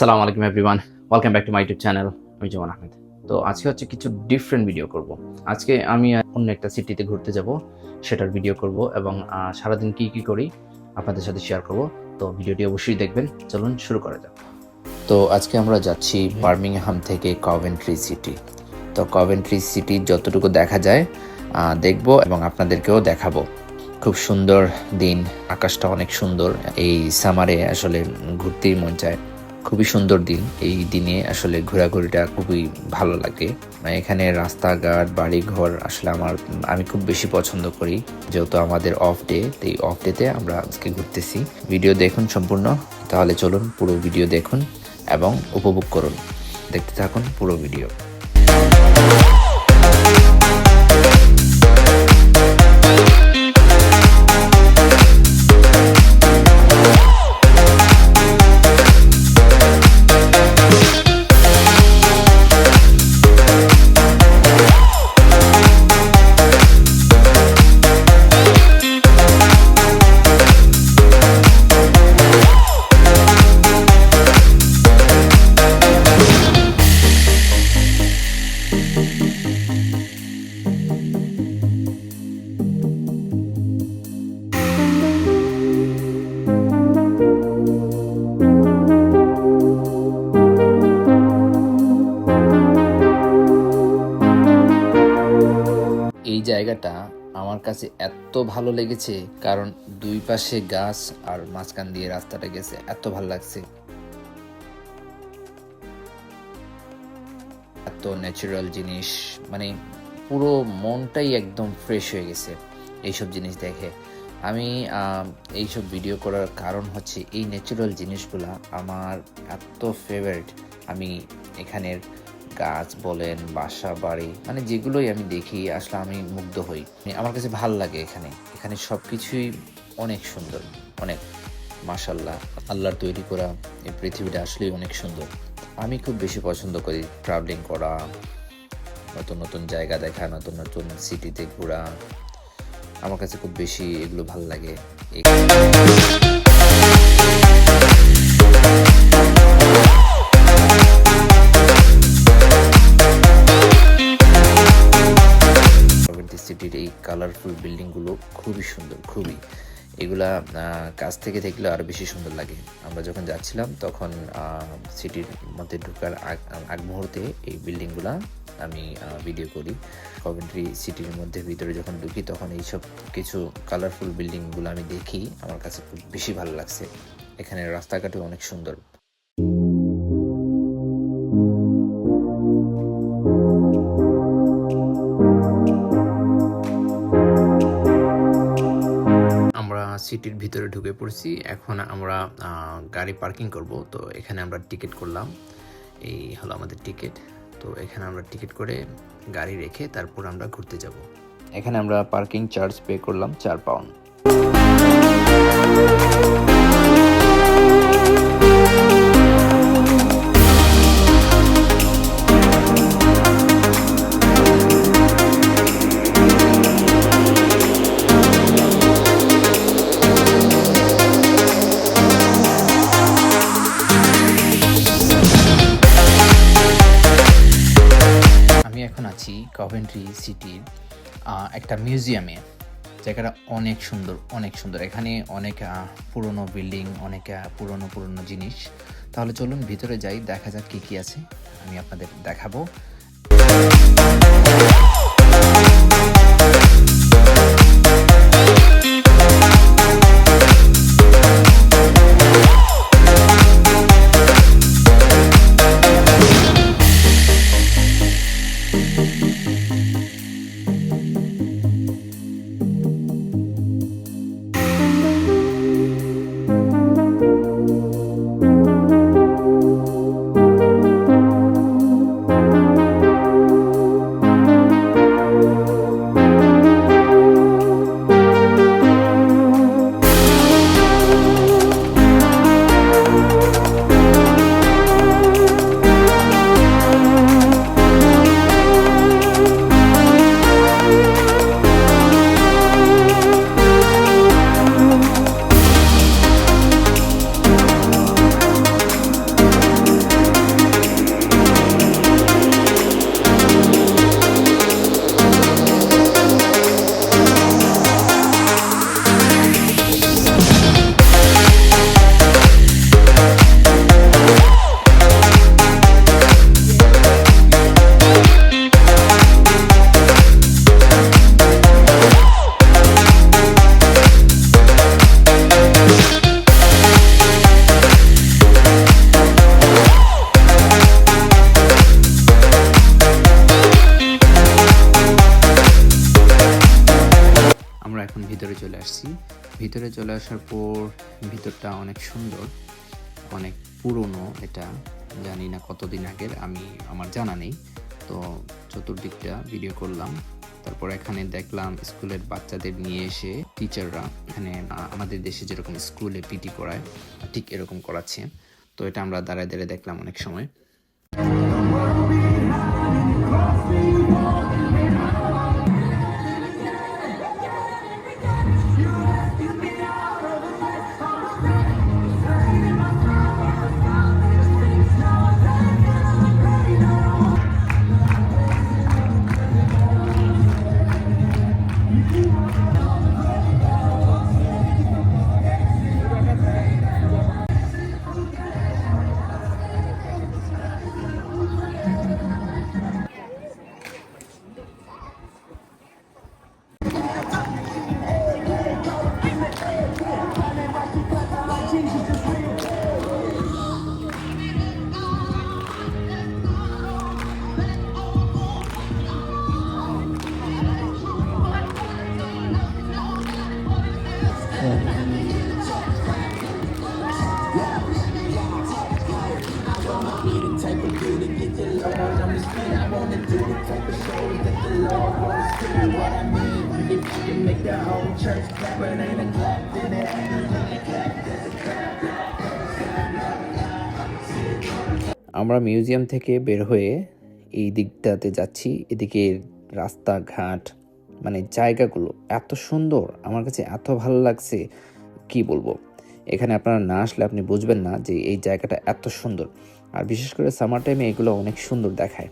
আসসালামু আলাইকুম everyone welcome back to my YouTube channel আমি জমান আহমেদ। তো আজকে হচ্ছে কিছু ডিফারেন্ট ভিডিও করব। আজকে আমি অন্য একটা সিটিতে ঘুরতে যাব সেটার ভিডিও করব এবং সারাদিন কি কি করি আপনাদের সাথে শেয়ার করব। তো ভিডিওটি অবশ্যই দেখবেন চলুন শুরু করা যাক। তো আজকে আমরা যাচ্ছি বার্মিংহাম থেকে কভেন্ট্রি সিটি তো কভেন্ট্রি সিটি যতটুকু দেখা যায় দেখব এবং আপনাদেরকেও দেখাবো। খুব সুন্দর দিন আকাশটা অনেক সুন্দর। এই সামারে আসলে ঘুরতেই মন চায়। খুবই সুন্দর দিন। এই দিনে আসলে ঘোরাঘুরিটা খুবই ভালো লাগে। মানে এখানে রাস্তাঘাট, বাড়িঘর আসলে আমার, আমি খুব বেশি পছন্দ করি। যেহেতু আমাদের অফ ডে এই অফ ডেতে আমরা আজকে ঘুরতেছি। ভিডিও দেখুন সম্পূর্ণ। তাহলে চলুন পুরো ভিডিও দেখুন এবং উপভোগ করুন। দেখতে থাকুন পুরো ভিডিও ভালো লেগেছে, কারণ দুই পাশে গাছ আর মাঝখান দিয়ে রাস্তাটা গেছে, এত ভালো লাগছে। এত ন্যাচারাল জিনিস মানে পুরো মনটাই একদম ফ্রেশ হয়ে গেছে এইসব জিনিস দেখে। আমি এইসব ভিডিও করার কারণ হচ্ছে এই ন্যাচারাল জিনিসগুলা আমার এত ফেভারিট আমি এখানের গাছ বলেন, বাসা বাড়ি মানে যেগুলোই আমি দেখি, আসলে আমি মুগ্ধ হই। মানে আমার কাছে ভালো লাগে এখানে। এখানে সব কিছুই অনেক সুন্দর, অনেক মাশাল্লাহ আল্লাহর তৈরি করা এই পৃথিবীটা আসলেই অনেক সুন্দর। আমি খুব বেশি পছন্দ করি ট্রাভেলিং করা, নতুন নতুন জায়গা দেখা, নতুন নতুন সিটিতে ঘোরা। আমার কাছে খুব বেশি এগুলো ভালো লাগে। কালারফুল বিল্ডিংগুলো খুবই সুন্দর, খুবই। এগুলা কাছ থেকে দেখলে আরও বেশি সুন্দর লাগে। আমরা যখন যাচ্ছিলাম তখন সিটির মধ্যে ঢুকার আগ আগ মুহূর্তে এই বিল্ডিংগুলা আমি ভিডিও করি। কভেন্ট্রি সিটির মধ্যে ভিতরে যখন ঢুকি তখন এইসব কিছু কালারফুল বিল্ডিংগুলো আমি দেখি। আমার কাছে খুব বেশি ভালো লাগছে। এখানে রাস্তাঘাটও অনেক সুন্দর। সিটির ভিতরে ঢুকে পড়ছি। এখন আমরা গাড়ি পার্কিং করব। তো এখানে আমরা টিকিট করলাম। এই হলো আমাদের টিকিট। তো এখানে আমরা টিকিট করে গাড়ি রেখে তারপর আমরা ঘুরতে যাব। এখানে আমরা পার্কিং চার্জ পে করলাম চার পাউন্ড। কভেন্ট্রি সিটির একটা মিউজিয়ামে জায়গাটা অনেক সুন্দর অনেক সুন্দর। এখানে অনেক পুরনো বিল্ডিং অনেক পুরনো পুরনো জিনিস। তাহলে চলুন ভিতরে যাই, দেখা যাক কী কী আছে, আমি আপনাদের দেখাবো। আসার পর ভিতরটা অনেক সুন্দর, অনেক পুরনো এটা, জানি না কতদিন আগের, আমি, আমার জানা নেই। তো চতুর্দিকটা ভিডিও করলাম, তারপর এখানে দেখলাম স্কুলের বাচ্চাদের নিয়ে এসে টিচাররা এখানে আমাদের দেশে যেরকম স্কুলে পিটি করায়, ঠিক এরকম করাচ্ছে। তো এটা আমরা দাঁড়ায় দাঁড়ায় দেখলাম অনেক সময়। আমরা মিউজিয়াম থেকে বের হয়ে এই দিকটাতে যাচ্ছি। এদিকে রাস্তাঘাট মানে জায়গাগুলো এত সুন্দর, আমার কাছে এত ভালো লাগছে, কি বলব? এখানে আপনারা না আসলে আপনি বুঝবেন না যে এই জায়গাটা এত সুন্দর। আর বিশেষ করে সামার টাইমে এগুলো অনেক সুন্দর দেখায়।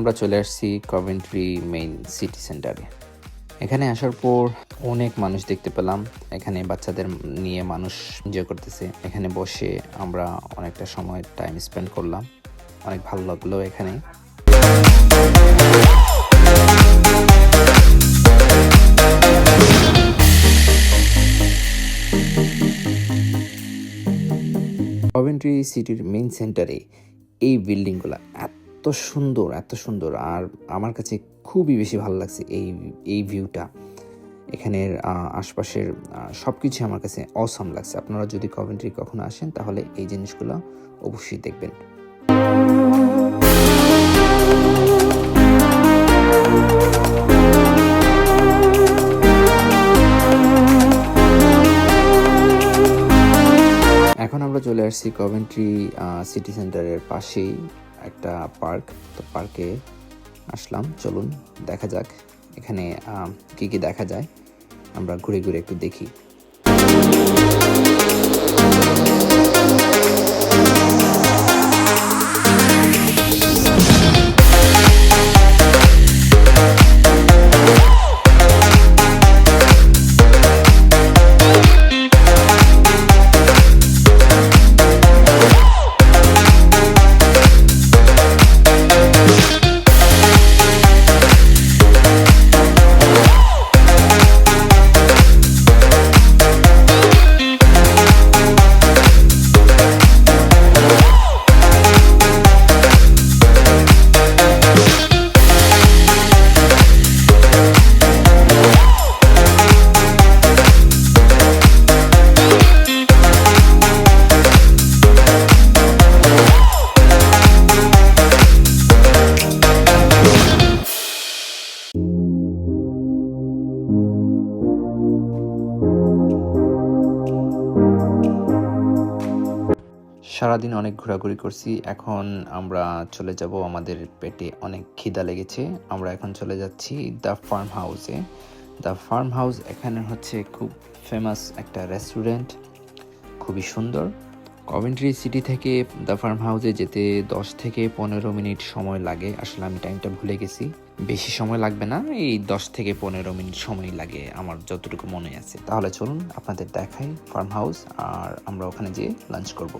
আমরা চলে আসছি কভেন্ট্রি মেইন সিটি সেন্টারে এখানে আসার পর অনেক মানুষ দেখতে পেলাম। এখানে বাচ্চাদের নিয়ে মানুষ এনজয় করতেছে। এখানে বসে আমরা অনেকটা সময় টাইম স্পেন্ড করলাম। অনেক ভালো লাগল এখানে। কভেন্ট্রি সিটির মেইন সেন্টারে এই বিল্ডিংগুলো এত সুন্দর, এত সুন্দর। আর আমার কাছে খুবই বেশি ভালো লাগছে এই এই ভিউটা। এখানের আশপাশের সব কিছু আমার কাছে অসম লাগছে। আপনারা যদি কমেন্ট্রি কখনো আসেন, তাহলে এই জিনিসগুলো অবশ্যই দেখবেন। এখন আমরা চলে আসছি কভেন্ট্রি সিটি সেন্টারের পাশেই। একটা পার্ক, তো পার্কে আসলাম। চলুন, দেখা যাক এখানে কি কি দেখা যায়। আমরা ঘুরে ঘুরে একটু দেখি। সারাদিন অনেক ঘোরাঘুরি করছি। এখন আমরা চলে যাব আমাদের পেটে অনেক খিদা লেগেছে। আমরা এখন চলে যাচ্ছি দ্য ফার্ম হাউসে দ্য ফার্ম হাউস এখানে হচ্ছে খুব ফেমাস একটা রেস্টুরেন্ট খুবই সুন্দর। কভেন্ট্রি সিটি থেকে দ্য ফার্ম হাউসে যেতে দশ থেকে পনেরো মিনিট সময় লাগে। আসলে আমি টাইমটা ভুলে গেছি। বেশি সময় লাগবে না, এই দশ থেকে পনেরো মিনিট সময় লাগে আমার যতটুকু মনে আছে। তাহলে চলুন আপনাদের দেখাই ফার্ম হাউস আর আমরা ওখানে যেয়ে লাঞ্চ করব।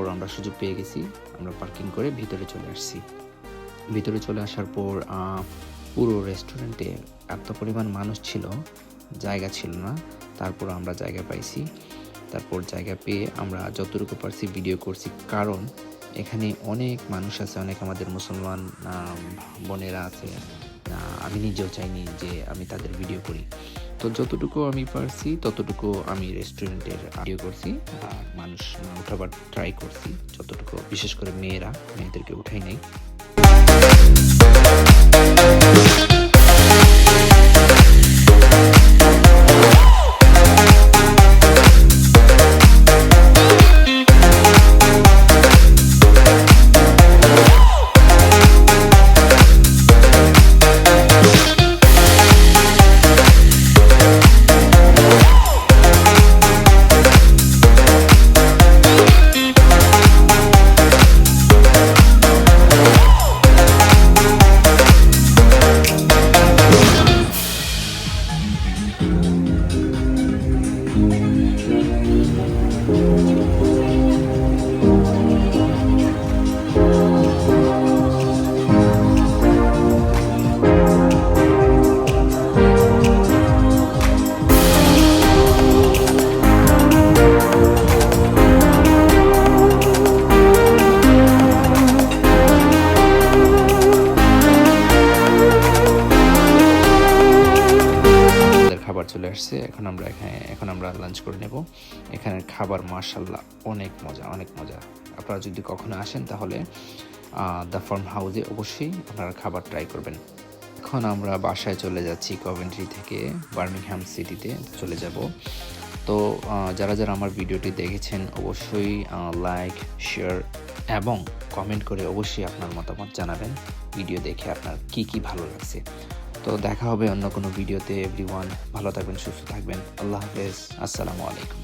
তারপর আমরা সুযোগ পেয়ে গেছি। আমরা পার্কিং করে ভিতরে চলে আসছি। ভিতরে চলে আসার পর পুরো রেস্টুরেন্টে এত পরিমাণ মানুষ ছিল, জায়গা ছিল না। তারপর আমরা জায়গা পাইছি। তারপর জায়গা পেয়ে আমরা যতটুকু পারছি ভিডিও করছি। কারণ এখানে অনেক মানুষ আছে, অনেক আমাদের মুসলমান বোনেরা আছে। আমি নিজেও চাইনি যে আমি তাদের ভিডিও করি। তো যতটুকু আমি পারছি, ততটুকু আমি রেস্টুরেন্টের ভিডিও করছি আর মানুষ উঠাবার ট্রাই করছি, যতটুকু, বিশেষ করে মেয়েরা, মেয়েদেরকে উঠাই নাই। খাবার এখন আমরা এখানে, এখন আমরা লাঞ্চ করে নেব। এখানের খাবার মার্শাল্লাহ অনেক মজা অনেক মজা। আপনারা যদি কখনো আসেন তাহলে দ্য ফার্ম হাউসে অবশ্যই আপনারা খাবার ট্রাই করবেন। এখন আমরা বাসায় চলে যাচ্ছি কভেন্ট্রি থেকে বার্মিংহাম সিটিতে চলে যাব। তো যারা যারা আমার ভিডিওটি দেখেছেন, অবশ্যই লাইক শেয়ার এবং কমেন্ট করে অবশ্যই আপনার মতামত জানাবেন। ভিডিও দেখে আপনার কি কি ভালো লাগছে। তো দেখা হবে অন্য কোনো ভিডিওতে এভরিওয়ান ভালো থাকবেন, সুস্থ থাকবেন। আল্লাহ হাফেজ, আসসালামু আলাইকুম।